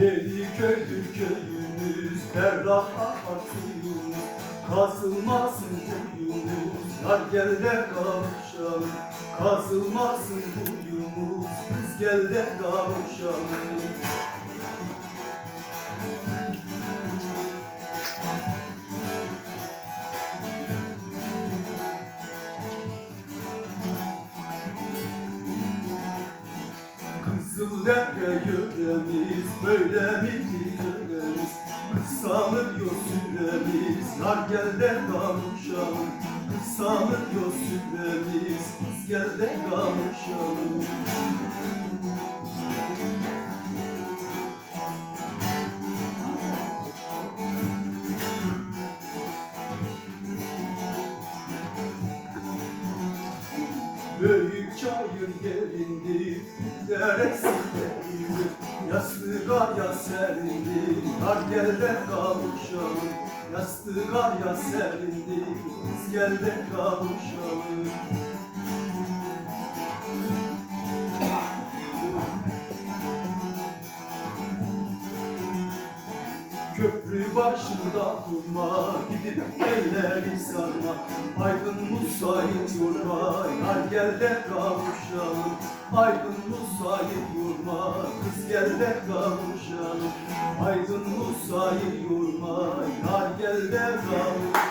Yedi köydür köyümüz Berrak akar suyumuz Kazılmasın kuyumuz Yar gel de kavuşalım Kazılmasın kuyumuz Kız gel de kavuşalım Yöremiz böyle mi yöremiz Kısalıyor süremiz Yar gel de kavuşalım Kısalıyor süremiz Kız gel de kavuşalım Büyük çayır gelindi, deresi Yastığa ya serindi, kar gel de kavuşalım Yastığa ya serindi, biz gel de kavuşalım Köprü başında durma, gidip elleri sarma. Aydın musayit yorma, yar gel de kavuşalım Aydın musayit yorma, kız gel kavuşalım. Aydın musayit yorma, yar gel de kavuşalım